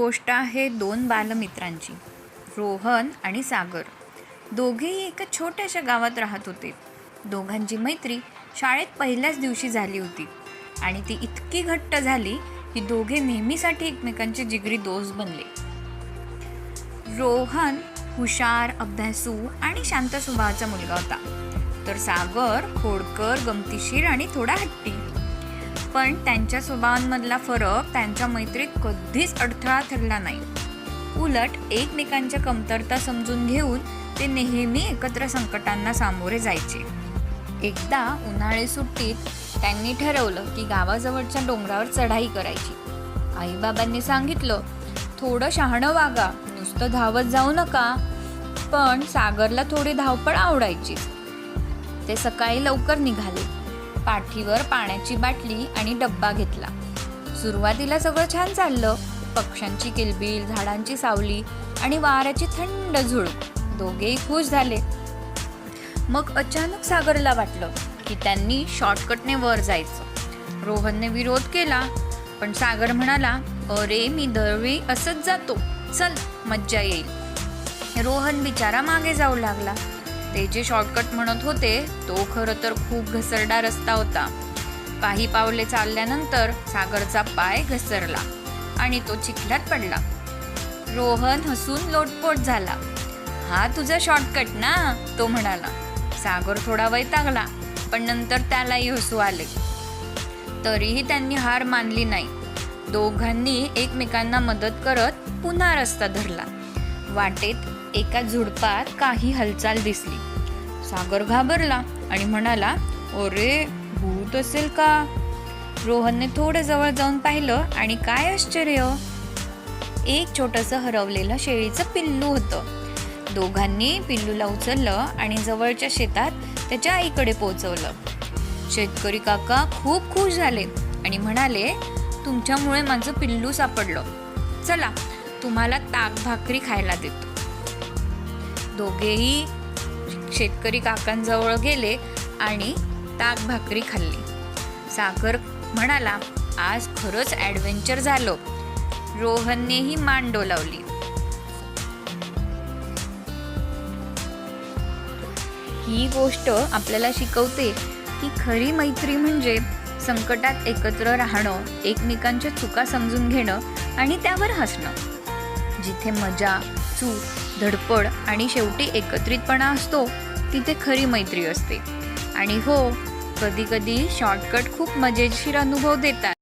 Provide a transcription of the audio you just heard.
गोष्ट आहे दोन बालमित्रांची रोहन आणि सागर. दोघेही एका छोट्याशा गावात राहत होते. दोघांची मैत्री शाळेत पहिल्याच दिवशी झाली होती आणि ती इतकी घट्ट झाली की दोघे नेहमीसाठी एकमेकांचे जिगरी दोस्त बनले. रोहन हुशार अभ्यासू आणि शांत स्वभावाचा मुलगा होता. तर सागर खोडकर गमतीशीर आणि थोडा हट्टी. पण त्यांच्या स्वभावांमधला फरक त्यांच्या मैत्रीत कधीच अडथळा ठरला नाही. उलट एकमेकांच्या कमतरता समजून घेऊन ते नेहमी एकत्र संकटांना सामोरे जायचे. एकदा उन्हाळी सुट्टीत त्यांनी ठरवलं की गावाजवळच्या डोंगरावर चढाई करायची. आईबाबांनी सांगितलं थोडं शहाणं वागा नुसतं धावत जाऊ नका पण सागरला थोडी धावपळ आवडायची. ते सकाळी लवकर निघाले. पाठीवर पाण्याची बाटली आणि डब्बा घेतला. सुरुवातीला सगळं छान चाललं. पक्ष्यांची किलबिल झाडांची सावली आणि वाऱ्याची थंड झुळूक दोघेही खुश झाले. मग अचानक सागरला वाटलं की त्यांनी शॉर्टकटने वर जायचं. रोहनने विरोध केला पण सागर म्हणाला अरे मी दरवेळी असंच जातो. चल मज्जा येईल. रोहन बिचारा मागे जाऊ लागला. ते जे शॉर्टकट म्हणत होते तो खरं तर खूप घसरडा रस्ता होता. काही पावले चालल्यानंतर सागरचा पाय घसरला आणि तो चिखलात पडला. रोहन हसून लोटपोट झाला. हा तुझा शॉर्टकट ना तो म्हणाला. सागर थोडा वैतागला पण नंतर त्यालाही हसू आले. तरीही त्यांनी हार मानली नाही. दोघांनी एकमेकांना मदत करत पुन्हा रस्ता धरला. वाटेत एका झुडपात काही हालचाल दिसली. सागर घाबरला आणि म्हणाला अरे भूत असेल का? रोहनने थोडं जवळ जाऊन पाहिलं आणि काय आश्चर्य? एक छोटंसं हरवलेलं शेळीचं पिल्लू होतं. दोघांनी पिल्लूला उचललं आणि जवळच्या शेतात त्याच्या आईकडे पोहोचवलं. शेतकरी काका खूप खुश झाले आणि म्हणाले तुमच्यामुळे माझं पिल्लू सापडलं. चला तुम्हाला ताक भाकरी खायला देतो. दोघेही शेतकरी काकांजवळ गेले आणि ताक भाकरी खाल्ली. सागर म्हणाला आज खरंच ॲडव्हेंचर झालं. रोहननेही मान डोलावली. ही गोष्ट आपल्याला शिकवते की खरी मैत्री म्हणजे संकटात एकत्र राहणं एकमेकांच्या चुका समजून घेणं आणि त्यावर हसणं. जिथे मजा चूक धडपड आणि शेवटी एकत्रितपणा असतो तिथे खरी मैत्री असते. आणि हो कधी कधी शॉर्टकट खूप मजेशीर अनुभव देतात.